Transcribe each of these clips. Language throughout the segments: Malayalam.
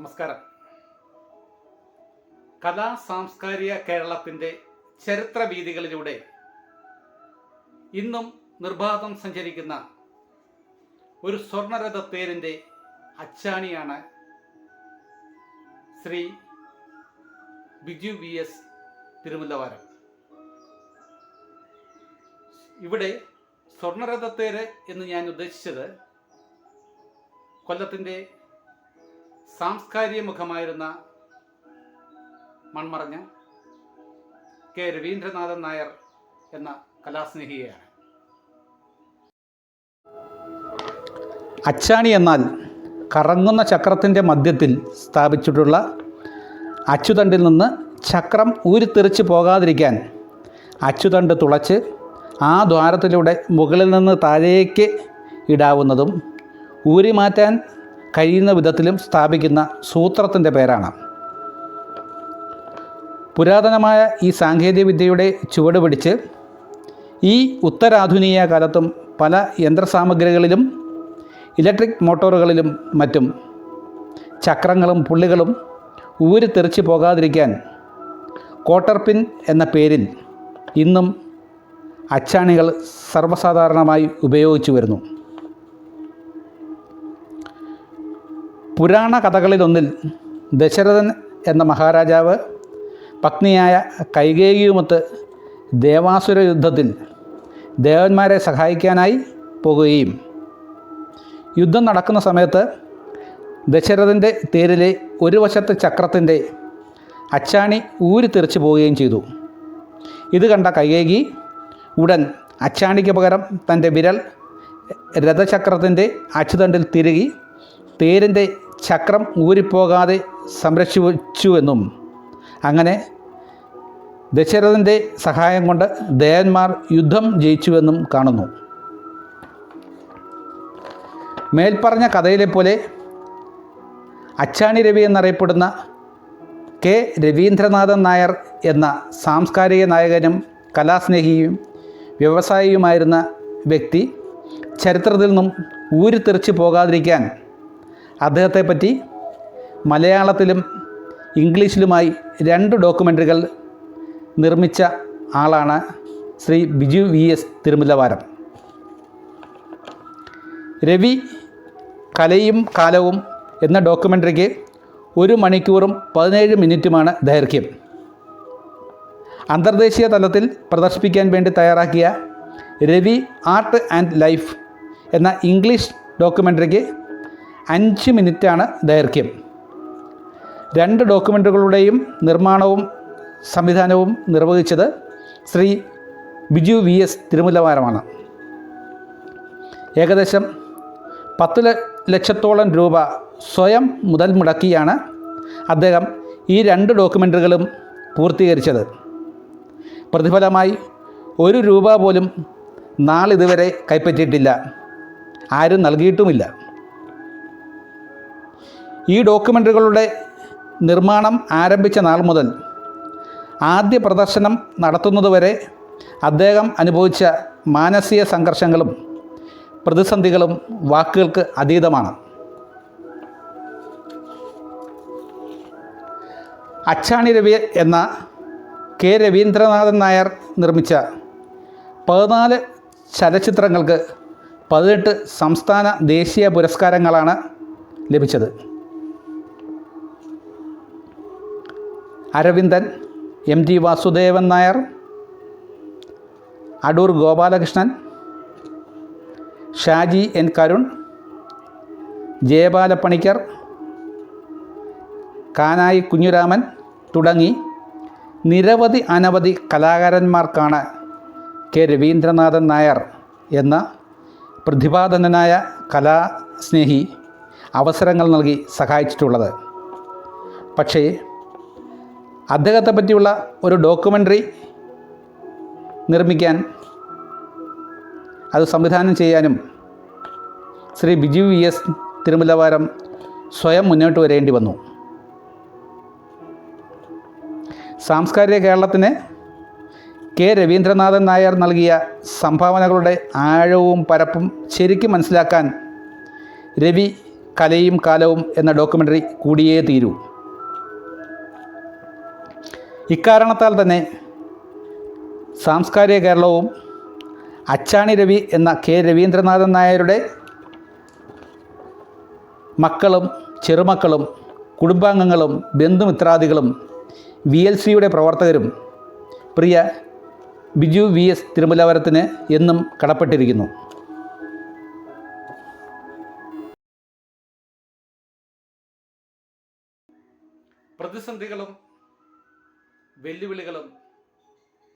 നമസ്കാരം. കലാ സാംസ്കാരിക കേരളത്തിന്റെ ചരിത്ര വീതികളിലൂടെ ഇന്നും നിർബാധം സഞ്ചരിക്കുന്ന ഒരു സ്വർണരഥ സ്വർണരഥത്തേരിന്റെ അച്ചാണിയാണ് ശ്രീ ബിജു വി എസ് തിരുമുല്ലവാരം ഇവിടെ സ്വർണരഥത്തേര് എന്ന് ഞാൻ ഉദ്ദേശിച്ചത് കൊല്ലത്തിന്റെ സാംസ്കാരിക മുഖമായിരുന്ന മൺമറഞ്ഞ കെ രവീന്ദ്രനാഥൻ നായർ എന്ന കലാസ്നേഹിയാണ് അച്ചാണി എന്നാൽ കറങ്ങുന്ന ചക്രത്തിന്റെ മധ്യത്തിൽ സ്ഥാപിച്ചിട്ടുള്ള അച്ചുതണ്ടിൽ നിന്ന് ചക്രം ഊരിത്തെറിച്ച് പോകാതിരിക്കാൻ അച്ചുതണ്ട് തുളച്ച് ആ ദ്വാരത്തിലൂടെ മുകളിൽ നിന്ന് താഴേക്ക് ഇടാവുന്നതും ഊരി മാറ്റാൻ കഴിയുന്ന വിധത്തിലും സ്ഥാപിക്കുന്ന സൂത്രത്തിന്റെ പേരാണ്. പുരാതനമായ ഈ സാങ്കേതികവിദ്യയുടെ ചുവട് പിടിച്ച് ഈ ഉത്തരാധുനിക കാലത്തും പല യന്ത്രസാമഗ്രികളിലും ഇലക്ട്രിക് മോട്ടോറുകളിലും മറ്റും ചക്രങ്ങളും പുള്ളികളും ഊരിത്തെറിച്ച് പോകാതിരിക്കാൻ കോട്ടർ പിൻ എന്ന പേരിൽ ഇന്നും അച്ചാണികൾ സർവസാധാരണമായി ഉപയോഗിച്ചു വരുന്നു. പുരാണ കഥകളിലൊന്നിൽ ദശരഥൻ എന്ന മഹാരാജാവ് പത്നിയായ കൈകേയിയുമൊത്ത് ദേവാസുര യുദ്ധത്തിൽ ദേവന്മാരെ സഹായിക്കാനായി പോകുകയും. യുദ്ധം നടക്കുന്ന സമയത്ത് ദശരഥന്റെ തേരിലെ ഒരു വശത്തെ ചക്രത്തിന്റെ അച്ചാണി ഊരിത്തെറിച്ച് പോവുകയും ചെയ്തു. ഇത് കണ്ട കൈകേകി ഉടൻ അച്ചാണിക്ക് പകരം തന്റെ വിരൽ രഥചക്രത്തിന്റെ അച്ചുതണ്ടിൽ തിരുകി തേരിന്റെ ചക്രം ഊരിപ്പോകാതെ സംരക്ഷിച്ചുവെന്നും അങ്ങനെ ദശരഥന്റെ സഹായം കൊണ്ട് ദേവന്മാർ യുദ്ധം ജയിച്ചുവെന്നും കാണുന്നു. മേൽപ്പറഞ്ഞ കഥയിലെ പോലെ അച്ചാണി രവി എന്നറിയപ്പെടുന്ന കെ രവീന്ദ്രനാഥൻ നായർ എന്ന സാംസ്കാരിക നായകനും കലാസ്നേഹിയും വ്യവസായിയുമായിരുന്ന വ്യക്തി ചരിത്രത്തിൽ നിന്നും ഊരിത്തെറിച്ച് പോകാതിരിക്കാൻ അദ്ദേഹത്തെപ്പറ്റി മലയാളത്തിലും ഇംഗ്ലീഷിലുമായി രണ്ട് ഡോക്യുമെന്ററികൾ നിർമ്മിച്ച ആളാണ് ശ്രീ ബിജു വി എസ് തിരുമുല്ലവാരം രവി കലയും കാലവും എന്ന ഡോക്യുമെന്ററിക്ക് ഒരു മണിക്കൂറും പതിനേഴ് മിനിറ്റുമാണ് ദൈർഘ്യം. അന്തർദേശീയ തലത്തിൽ പ്രദർശിപ്പിക്കാൻ വേണ്ടി തയ്യാറാക്കിയ രവി ആർട്ട് ആൻഡ് ലൈഫ് എന്ന ഇംഗ്ലീഷ് ഡോക്യുമെന്ററിക്ക് അഞ്ച് മിനിറ്റാണ് ദൈർഘ്യം. രണ്ട് ഡോക്യുമെന്ററികളുടെയും നിർമ്മാണവും സംവിധാനവും നിർവഹിച്ചത് ശ്രീ ബിജു വി എസ് തിരുമുല്ലവാരമാണ് ഏകദേശം പത്ത് ലക്ഷത്തോളം രൂപ സ്വയം മുതൽ മുടക്കിയാണ് അദ്ദേഹം ഈ രണ്ട് ഡോക്യുമെന്ററികളും പൂർത്തീകരിച്ചത്. പ്രതിഫലമായി ഒരു രൂപ പോലും നാളിതുവരെ കൈപ്പറ്റിയിട്ടില്ല. ആരും നൽകിയിട്ടുമില്ല. ഈ ഡോക്യുമെന്ററികളുടെ നിർമ്മാണം ആരംഭിച്ച നാൾ മുതൽ ആദ്യ പ്രദർശനം നടത്തുന്നതുവരെ അദ്ദേഹം അനുഭവിച്ച മാനസിക സംഘർഷങ്ങളും പ്രതിസന്ധികളും വാക്കുകൾക്ക് അതീതമാണ്. അച്ചാണി രവി എന്ന കെ രവീന്ദ്രനാഥൻ നായർ നിർമ്മിച്ച പതിനാല് ചലച്ചിത്രങ്ങൾക്ക് പതിനെട്ട് സംസ്ഥാന ദേശീയ പുരസ്കാരങ്ങളാണ് ലഭിച്ചത്. Aravindan M G Vasudevan Nair Adoor Gopalakrishnan Shaji N Karun Jayabalappanicker Kanayi Kunhiraman തുടങ്ങി നിരവധി അനവധി കലാകാരന്മാർക്കാണ് കെ രവീന്ദ്രനാഥൻ നായർ എന്ന പ്രതിഭാധനനായ കലാസ്നേഹി അവസരങ്ങൾ നൽകി സഹായിച്ചിട്ടുള്ളത്. പക്ഷേ അദ്ദേഹത്തെ പറ്റിയുള്ള ഒരു ഡോക്യുമെന്ററി നിർമ്മിക്കാൻ അത് സംവിധാനം ചെയ്യാനും ശ്രീ ബിജു വി എസ് തിരുമുലവാരം സ്വയം മുന്നോട്ട് വരേണ്ടി വന്നു. സാംസ്കാരിക കേരളത്തിന് കെ രവീന്ദ്രനാഥൻ നായർ നൽകിയ സംഭാവനകളുടെ ആഴവും പരപ്പും ശരിക്കും മനസ്സിലാക്കാൻ രവി കലയും കാലവും എന്ന ഡോക്യുമെന്ററി കൂടിയേ തീരൂ. ഇക്കാരണത്താൽ തന്നെ സാംസ്കാരിക കേരളവും അച്ചാണി രവി എന്ന കെ രവീന്ദ്രനാഥൻ നായരുടെ മക്കളും ചെറുമക്കളും കുടുംബാംഗങ്ങളും ബന്ധുമിത്രാദികളും വി എൽ സിയുടെ പ്രവർത്തകരും പ്രിയ ബിജു വി എസ് തിരുമലാപുരത്തിന് എന്നും കടപ്പെട്ടിരിക്കുന്നു. പ്രതിസന്ധികളും വെല്ലുവിളികളും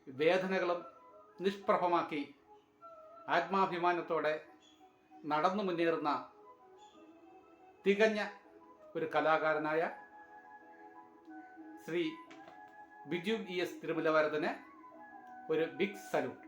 വേദനകളും നിഷ്പ്രഭമാക്കി ആത്മാഭിമാനത്തോടെ നടന്നു മുന്നേറുന്ന തികഞ്ഞ ഒരു കലാകാരനായ ശ്രീ ബിജു ഇ എസ് തിരുമലവാരത്തിന് ഒരു ബിഗ് സല്യൂട്ട്.